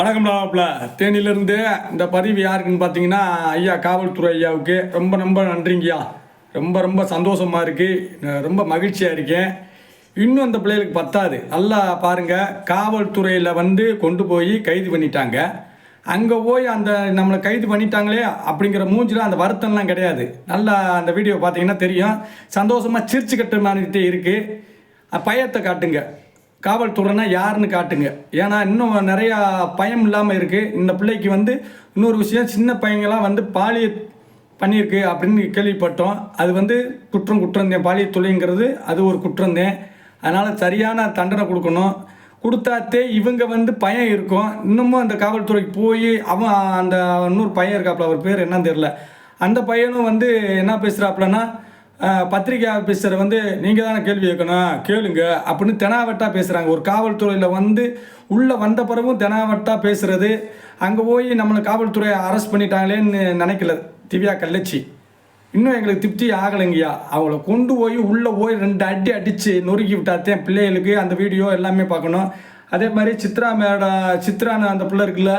வணக்கம் டாப்ல தேனியிலிருந்து இந்த பதிவு யாருக்குன்னு பார்த்தீங்கன்னா ஐயா காவல்துறை ஐயாவுக்கு ரொம்ப ரொம்ப நன்றிங்கய்யா. ரொம்ப ரொம்ப சந்தோஷமாக இருக்குது ரொம்ப மகிழ்ச்சியாக இருக்கேன். இன்னும் அந்த பிள்ளைகளுக்கு பத்தாது. நல்லா பாருங்கள் காவல்துறையில் வந்து கொண்டு போய் கைது பண்ணிட்டாங்க. அங்கே போய் அந்த நம்மளை கைது பண்ணிட்டாங்களே அப்படிங்கிற மூஞ்சில் அந்த வருத்தம்லாம் கிடையாது. நல்லா அந்த வீடியோ பார்த்தீங்கன்னா தெரியும். சந்தோஷமாக சிரிச்சு கட்டுமானிட்டே இருக்குது பயத்தை காட்டுங்க. காவல்துறைனா யாருன்னு காட்டுங்க. ஏன்னா இன்னும் நிறையா பயம் இல்லாமல் இருக்குது இந்த பிள்ளைக்கு வந்து இன்னொரு விஷயம் சின்ன பையங்களாம் வந்து பாலிய பண்ணியிருக்கு அப்படின்னு கேள்விப்பட்டோம். அது வந்து குற்றம் குற்றந்தேன் பாலிய தொழில்ங்கிறது அது ஒரு குற்றந்தேன் அதனால் சரியான தண்டனை கொடுக்கணும். கொடுத்தாத்தே இவங்க வந்து பயம் இருக்கும். இன்னமும் அந்த காவல்துறைக்கு போய் அவன் அந்த இன்னொரு பையன் இருக்காப்புல அவர் பேர் என்னன்னு தெரில அந்த பையனும் வந்து என்ன பேசுகிறாப்புலன்னா பத்திரிகை ஆஃபீஸரை வந்து நீங்கள் தானே கேள்வி கேட்கணும்? கேளுங்க. அப்படின்னு தெனாவட்டா பேசுகிறாங்க ஒரு காவல்துறையில் வந்து உள்ளே வந்த பிறகும் தெனாவட்டா பேசுகிறது அங்கே போய் நம்மளை காவல்துறையை அரெஸ்ட் பண்ணிட்டாங்களேன்னு நினைக்கல. திவ்யா கள்ளச்சி. இன்னும் எங்களுக்கு திருப்தி ஆகலைங்கய்யா. அவங்கள கொண்டு போய் உள்ளே போய் ரெண்டு அடி அடித்து நொறுக்கி விட்டாத்தேன் பிள்ளைகளுக்கு அந்த வீடியோ எல்லாமே பார்க்கணும். அதே மாதிரி சித்ரா மேட சித்ரான்னு அந்த பிள்ளை இருக்குல்ல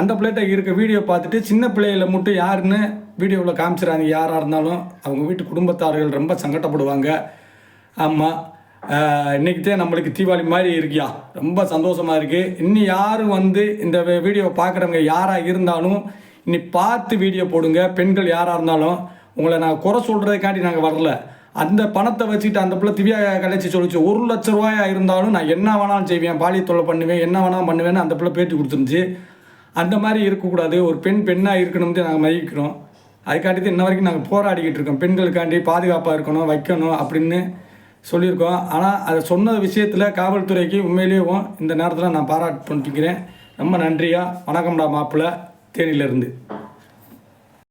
அந்த பிள்ளைகிட்ட இருக்க வீடியோ பார்த்துட்டு சின்ன பிள்ளைகளை மட்டும் யாருன்னு வீடியோவில் காமிச்சிடறாங்க யாராக இருந்தாலும் அவங்க வீட்டு குடும்பத்தார்கள் ரொம்ப சங்கடப்படுவாங்க. ஆமாம் இன்னைக்கு தான் நம்மளுக்கு தீபாவளி மாதிரி இருக்கியா? ரொம்ப சந்தோஷமாக இருக்குது இன்னும் யாரும் வந்து இந்த வீடியோவை பார்க்குறவங்க யாராக இருந்தாலும் இன்னி பார்த்து வீடியோ போடுங்க. பெண்கள் யாராக இருந்தாலும் உங்களை நான் குறை சொல்கிறதுக்காண்டி நாங்கள் வரல. அந்த பணத்தை வச்சுக்கிட்டு அந்த பிள்ளை திவ்யா கலைச்சி சொல்லிச்சு ஒரு லட்ச ரூபாயா இருந்தாலும் நான் என்ன வேணாலும் செய்வேன் பாலிய தொல்லை பண்ணுவேன் என்ன வேணாலும் பண்ணுவேன்னு அந்த பிள்ளை பேட்டி கொடுத்துருந்துச்சு. அந்த மாதிரி இருக்கக்கூடாது. ஒரு பெண் பெண்ணாக இருக்கணும்னு நாங்கள் மதிக்கிறோம். அதுக்காண்டி தான் இன்ன வரைக்கும் நாங்கள் போராடிக்கிட்டு இருக்கோம். பெண்களுக்காண்டி பாதுகாப்பாக இருக்கணும் வைக்கணும் அப்படின்னு சொல்லியிருக்கோம். ஆனால் அதை சொன்ன விஷயத்தில் காவல்துறைக்கு உண்மையிலேயும் இந்த நேரத்தில் நான் பாராட்டு பண்ணிக்கிறேன் ரொம்ப நன்றியாக வணக்கம்டா மாப்பிள்ளை. தேனியிலேருந்து.